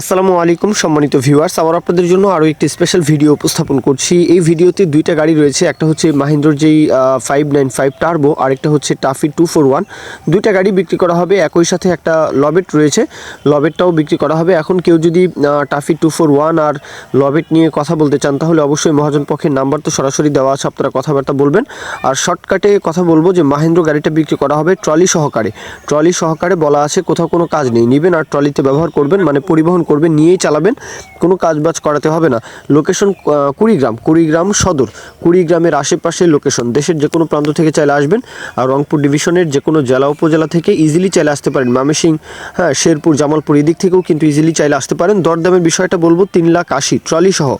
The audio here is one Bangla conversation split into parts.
আসসালামু আলাইকুম, সম্মানিত ভিউয়ার্স আবার আপনাদের জন্য আরও একটি স্পেশাল ভিডিও উপস্থাপন করছি। এই ভিডিওতে দুইটা গাড়ি রয়েছে, একটা হচ্ছে মাহিন্দ্রর যেই ফাইভ নাইন ফাইভ টার্বো আরেকটা হচ্ছে টাফি টু ফোর ওয়ান দুইটা গাড়ি বিক্রি করা হবে, একই সাথে একটা লবেট রয়েছে। লবেটটাও বিক্রি করা হবে। এখন কেউ যদি টাফি টু ফোর ওয়ান আর লবেট নিয়ে কথা বলতে চান, তাহলে অবশ্যই মহাজন পক্ষের নাম্বার তো সরাসরি দেওয়া আছে, আপনারা কথাবার্তা বলবেন। আর শর্টকাটে কথা বলব যে, মাহিন্দ্র গাড়িটা বিক্রি করা হবে ট্রলি সহকারে। ট্রলি সহকারে বলা আছে, কোথাও কোনো কাজ নেই। নেবেন আর ট্রলিতে ব্যবহার করবেন মানে পরিবহন করবেন নিয়েই চালাবেন, কোনো কাজবাজ করাতে হবে না। লোকেশন কুড়িগ্রাম কুড়িগ্রাম সদর। কুড়িগ্রামের আশেপাশে লোকেশন দেশের যে কোনো প্রান্ত থেকে চাইলে আসবেন, আর রংপুর ডিভিশনের যে কোনো জেলা উপজেলা থেকে ইজিলি চাইলে আসতে পারেন। মামেসিং হ্যাঁ শেরপুর, জামালপুর এদিক থেকেও কিন্তু ইজিলি চাইলে আসতে পারেন। দরদামের বিষয়টা বলব, তিন লাখ আশি ট্রলি সহ।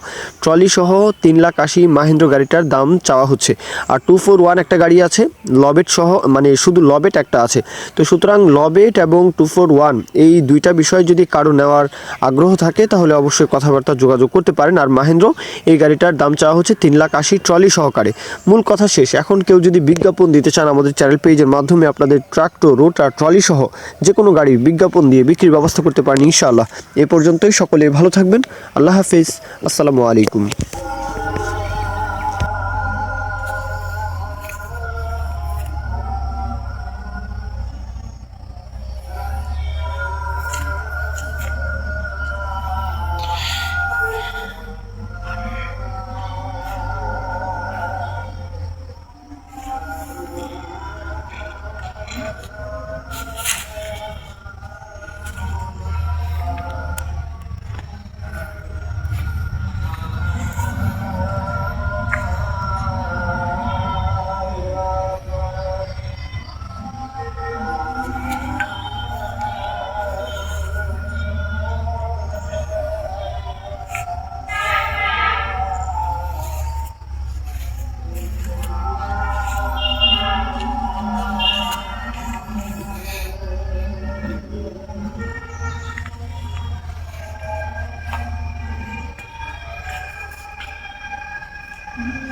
ট্রলি সহ তিন লাখ আশি মাহেন্দ্র গাড়িটার দাম চাওয়া হচ্ছে। আর টু ফোর ওয়ান একটা গাড়ি আছে লবেট সহ মানে শুধু লবেট একটা আছে। তো সুতরাং লবেট এবং টু ফোর ওয়ান এই দুইটা বিষয় যদি কারও নেওয়ার আগ্রহ থাকে, তাহলে অবশ্যই কথাবার্তা যোগাযোগ করতে পারেন। আর মাহেন্দ্র, এই গাড়িটার দাম চাওয়া হচ্ছে তিন লাখ আশি ট্রলি সহকারে। মূল কথা শেষ। এখন কেউ যদি বিজ্ঞাপন দিতে চান আমাদের চ্যানেল পেজের মাধ্যমে, আপনাদের ট্রাক্টর রোটার ট্রলি সহ যে কোনো গাড়ির বিজ্ঞাপন দিয়ে বিক্রির ব্যবস্থা করতে পারেন ইনশাআল্লাহ। এ পর্যন্তই। সকলে ভালো থাকবেন। আল্লাহ হাফিজ। আসসালামু আলাইকুম। Mm-hmm.